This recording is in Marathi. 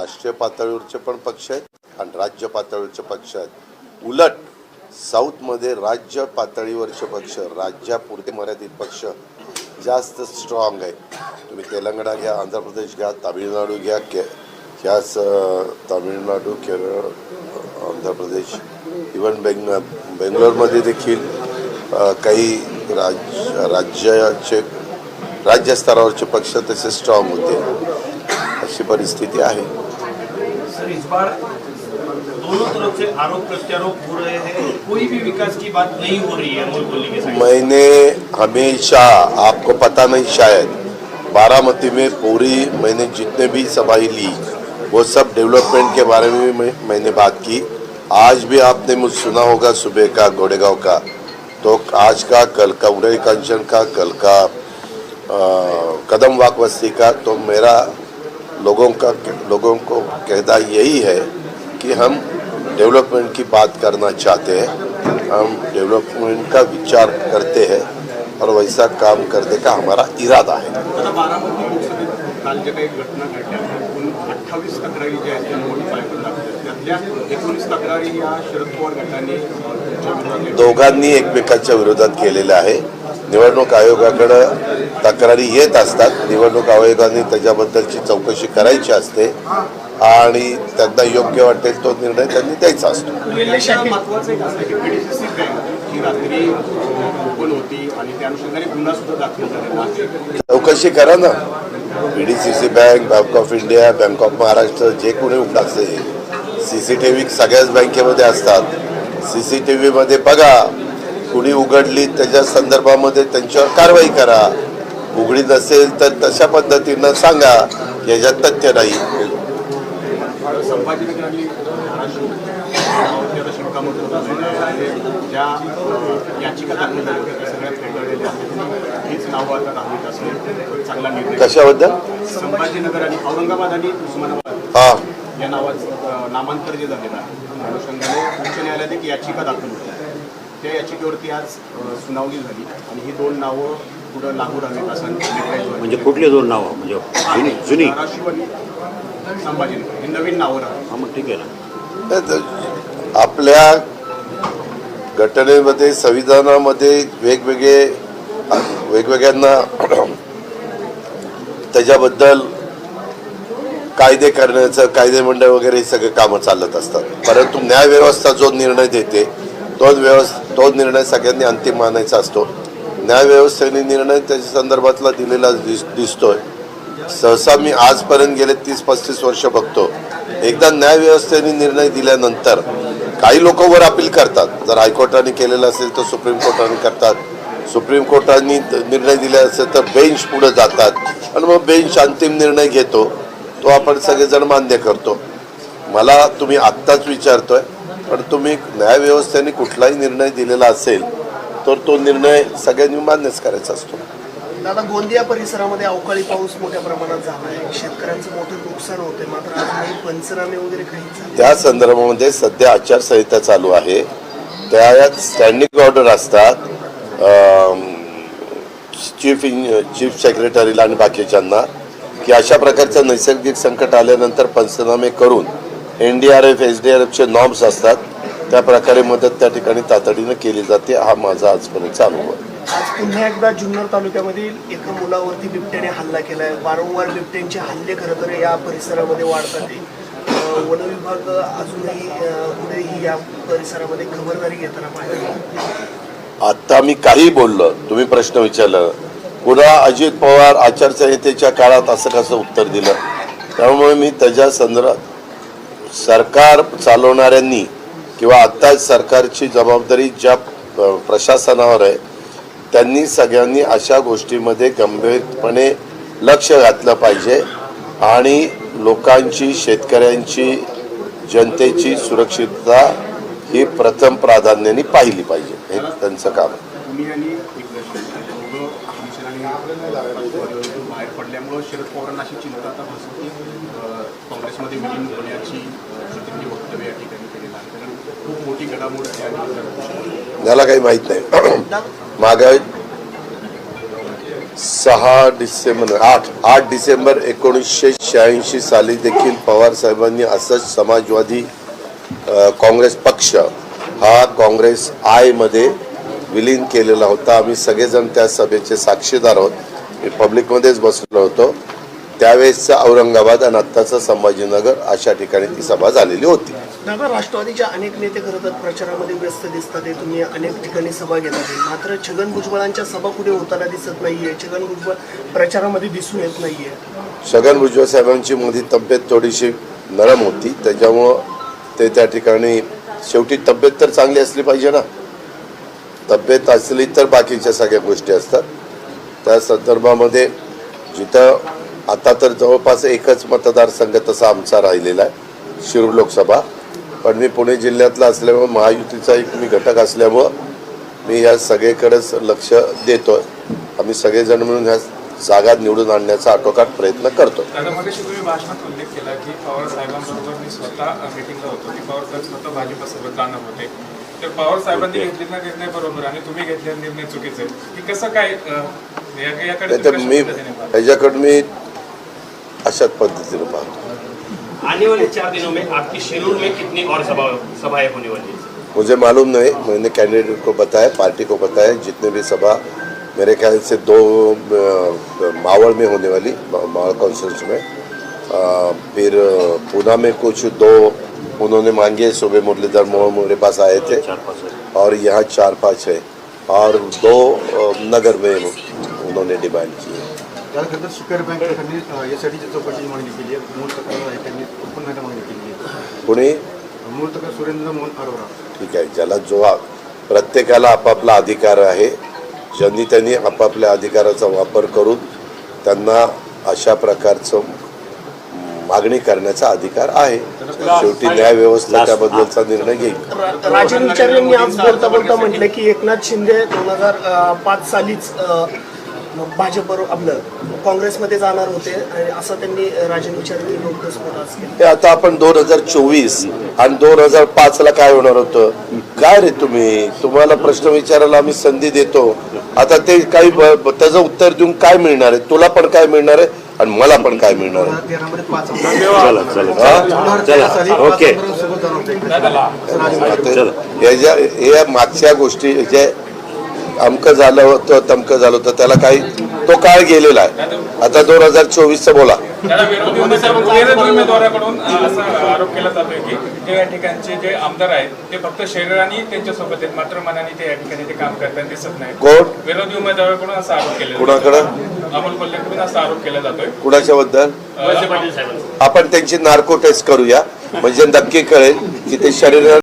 राष्ट्रीय पातळीवरचे पण पक्ष आहेत आणि राज्य पातळीवरचे पक्ष आहेत. उलट साऊथमध्ये राज्य पातळीवरचे पक्ष राज्यापुरते मर्यादित पक्ष जास्त स्ट्रॉंग आहे. तुम्ही तेलंगणा घ्या आंध्र प्रदेश घ्या तामिळनाडू घ्या के ह्याच तामिळनाडू केरळ आंध्र प्रदेश इवन बेंग बेंगलोरमध्ये देखील काही राज राज्याचे राज्य स्तरावरचे पक्ष तसे स्ट्रॉंग होते. अशी परिस्थिती आहे. सर इस बार दोनों तरफ़ से आरोप प्रत्यारोप हो रहे हैं। कोई भी विकास की बात नहीं हो रही है अमोल कोहली के साइड से। मैंने हमेशा आपको पता नहीं शायद बारामती में पूरी मैंने जितने भी सभाएँ ली वो सब डेवलपमेंट के बारे में मैंने बात की। आज भी आपने मुझ सुना होगा सुबह का गोडेगांव का। तो आज का कल का उदय कंचन का कल का अ, कदम वाक बस्ती का तो मेरा लोगों का लोगों को कहना यही है कि हम डेवलपमेंट की बात करना चाहते हैं हम डेवलपमेंट का विचार करते हैं और वैसा काम करने का हमारा इरादा है आता बारामती लोकसभेत काल ज्या काही घटना घडल्या एकूण अठ्ठावीस तक्रारी ज्या आहेत त्या निवडणूक आयोगाला दाखल त्यातल्या एकोणीस तक्रारी या शरद पवार गटाने अ, तुमच्या विरोधात केल्या. दोघांनी एकमेकांच्या विरोधात केलेलं आहे निवडणूक आयोगाकडं तक्रारी येत असतात. निवडणूक आयोगाने त्याच्याबद्दलची चौकशी करायची असते आणि त्यांना योग्य वाटेल तो निर्णय त्यांनी द्यायचा असतो. चौकशी करा ना. P D C C bank bank of India bank of Maharashtra जे कोणी उघडाचे सी सी टी व्ही सगळ्याच बँकेमध्ये असतात. सी सी टी व्हीमध्ये बघा. कुणी उघडली त्याच्या संदर्भामध्ये त्यांच्यावर कारवाई करा. उघडी नसेल तर तशा पद्धतीनं सांगा याच्यात तथ्य नाही. कशाबद्दल? संभाजीनगर आणि औरंगाबाद आणि उस्मानाबाद हा. या नावाचं नामांतर जे झालेलं आहे. अनुषंगाने उच्च न्यायालयात एक याचिका दाखल होती. त्या याचिकेवरती आज सुनावणी झाली. आणि ही दोन नावं पुढं लागू राहावीत असा म्हणजे कुठले दोन नावं? म्हणजे जुनी आणि संभाजीनगर ही नवीन नावं राहतात हा मग ठीक आहे ना. आपल्या घटनेमध्ये संविधानामध्ये वेगवेगळे वेगवेगळ्यांना त्याच्याबद्दल कायदे करण्याचं कायदे मंडळ वगैरे हे सगळे कामं चालत असतात. परंतु न्यायव्यवस्था जो निर्णय देते तोच व्यवस् तो निर्णय सगळ्यांनी अंतिम मानायचा असतो. न्यायव्यवस्थेने निर्णय त्याच्या संदर्भातला दिलेला दिस दिसतोय. सहसा मी आजपर्यंत गेले तीस पस्तीस वर्ष बघतो. एकदा न्यायव्यवस्थेने निर्णय दिल्यानंतर काही लोक वर अपील करतात. जर हायकोर्टाने केलेलं असेल तर सुप्रीम कोर्टाने करतात. सुप्रीम कोर्टाने निर्णय दिला असेल तर बेंच पुढे जातात. आणि मग बेंच अंतिम निर्णय घेतो. तो आपण सगळेजण मान्य करतो. मला तुम्ही आत्ताच विचारतोय पण तुम्ही न्यायव्यवस्थेने कुठलाही निर्णय दिलेला असेल तर तो निर्णय सगळ्यांनी मान्यच करायचा असतो. दादा गोंदिया परिसरामध्ये अवकाळी पाऊस मोठ्या प्रमाणात झाला आहे शेतकऱ्यांचं मोठं नुकसान होतंय. मात्र पंचनामे वगैरे काही त्या संदर्भामध्ये सध्या आचारसंहिता चालू आहे. त्यात स्टँडिंग ऑर्डर असतात. चीफ इंज चीफ सेक्रेटरीला आणि बाकीच्यांना की अशा प्रकारचं नैसर्गिक संकट आल्यानंतर पंचनामे करून N D R F S D R एफचे norms असतात. त्या प्रकारे मदत त्या ठिकाणी तातडीनं केली जाते. हा माझा आजपर्यंतचा अनुभव आहे. आज पुन्हा एकदा जुन्नर तालुक्यामधील एका मुलावरती बिबट्याने हल्ला केलाय. वारंवार बिबट्यांचे हल्ले खरं तर या परिसरामध्ये वाढतात. अं, वन विभाग अजूनही अं, कुठेही या परिसरामध्ये खबरदारी घेताना पाहिजे आता मी काही बोललो. तुम्ही प्रश्न विचारला. पुन्हा अजित पवार आचारसंहितेच्या काळात असं कसं उत्तर दिलं? त्यामुळे मी त्याच्या संदर्भात सरकार चालवणाऱ्यांनी किंवा आत्ताच सरकारची जबाबदारी ज्या प्रशासनावर आहे त्यांनी सगळ्यांनी अशा गोष्टीमध्ये गंभीरपणे लक्ष घातलं पाहिजे आणि लोकांची शेतकऱ्यांची जनतेची सुरक्षितता ही प्रथम प्राधान्याने पाहिली पाहिजे. हे त्यांचं काम आहे. काँग्रेसमध्ये विलीन होण्याची वक्तव्य या ठिकाणी केलेलं आहे. कारण खूप मोठी घडामोड मला काही माहीत नाही. माग सहा डिसेंबर आठ आठ डिसेंबर एकोणीसशे शहाऐंशी साली देखील पवार साहेबांनी असंच समाजवादी काँग्रेस पक्ष हा काँग्रेस आयमध्ये विलीन केलेला होता. आम्ही सगळेजण त्या सभेचे साक्षीदार आहोत. मी पब्लिकमध्येच बसलो होतो. त्यावेळेसचं औरंगाबाद आणि आत्ताचं संभाजीनगर अशा ठिकाणी ती सभा झालेली होती. दादा राष्ट्रवादीचे अनेक नेते खरं तर प्रचारामध्ये व्यस्त दिसतात. तुम्ही अनेक ठिकाणी सभा घेतात. मात्र छगन भुजबळांच्या सभा कुठे होताना दिसत नाहीये. छगन भुजबळ प्रचारामध्ये दिसून येत नाहीये. छगन भुजबळ साहेबांची मध्ये तब्येत थोडीशी नरम होती. त्याच्यामुळं ते त्या ठिकाणी शेवटी तब्येत तर चांगली असली पाहिजे ना. तब्येत असली तर बाकीच्या सगळ्या गोष्टी असतात. त्या संदर्भामध्ये जिथं आता तर जवळपास एकच मतदारसंघ तसा आमचा राहिलेला आहे शिरूर लोकसभा. पण मी पुणे जिल्ह्यातला असल्यामुळं महायुतीचा एक मी घटक असल्यामुळं मी या सगळीकडेच लक्ष देतोय. आम्ही सगळेजण मिळून ह्या जागा निवडून आणण्याचा आटोकाट प्रयत्न करतो मी तर पवार साहेबांनी घेतलेला निर्णय बरोबर आणि तुम्ही घेतलेला निर्णय चुकीचा आहे. कसं काय याकडे? ह्याच्याकडे मी अशाच पद्धतीने पाहतो. आने वाले चार दिनों में आपकी शेरूर में कितनी और सभा सभाएँ होने वाली है? मुझे मालूम नहीं मैंने कैंडिडेट को बताया पार्टी को बताया जितने भी सभा मेरे ख्याल से दो मावड़ में होने वाली मावड़ कॉन्फ्रेंस में। अ, फिर पूना में कुछ दो उन्होंने मांगे सुबह मुरलीधर मोहन मेरे पास आए थे. और यहाँ चार पाँच है। और दो नगर में उन्होंने डिमांड की त्याला खरं तर सुकर बँकेने यासाठीची चौकशीची मागणी केली आहे. मूळ तक्रार आहे त्यांनी उत्पन्नाची मागणी केली आहे. पुणे मूळ तक्रार सुरेंद्र मोहन अरोरा ठीक आहे ज्याला जो आ- प्रत्येकाला आपापला अधिकार आहे. ज्यांनी त्यांनी आपापल्या अधिकाराचा वापर करून त्यांना अशा प्रकारचं मागणी करण्याचा अधिकार आहे. शेवटी न्याय व्यवस्था त्याबद्दलचा निर्णय घेईल. राजन विचार यांनी आज बोलता बोलता म्हटलं की एकनाथ शिंदे दोन हजार पाच सालीच अ, भाजपबरोबर आपलं काँग्रेसमध्ये जाणार होते आणि असं त्यांनी राजन विचार यांनी लोकस्फोट आज केलं. हे आता आपण दोन हजार चोवीस आणि दोन हजार पाच ला काय होणार होतं? काय रे तुम्ही? तुम्हाला प्रश्न विचारायला आम्ही संधी देतो. आता ते काही त्याचं उत्तर देऊन काय मिळणार आहे? तुला पण काय मिळणार आहे? आणि मला पण काय मिळणार आहे? मागच्या गोष्टी जे अमकं झालं होतं तमकं झालं होतं त्याला काही तो काळ गेलेला आहे. आता दोन हजार चोवीसचं बोला. त्याला विरोधी उमेदवार विरोधी उमेदवाराकडून अं, असा आरोप केला जातोय की जे या ठिकाणचे जे आमदार आहेत ते फक्त शरीराने त्यांच्यासोबत आहेत मात्र मनाने ते या ठिकाणी ते काम करताना दिसत नाही कोण? विरोधी उमेदवाराकडून असा आरोप केला जातोय. कुणाकडं? अमोल कोल्हेकडून असा आरोप केला जातोय. कुणाच्या बद्दल अं, आपण त्यांची नार्को टेस्ट करूया. म्हणजे नक्की कळेल की ते शरीरात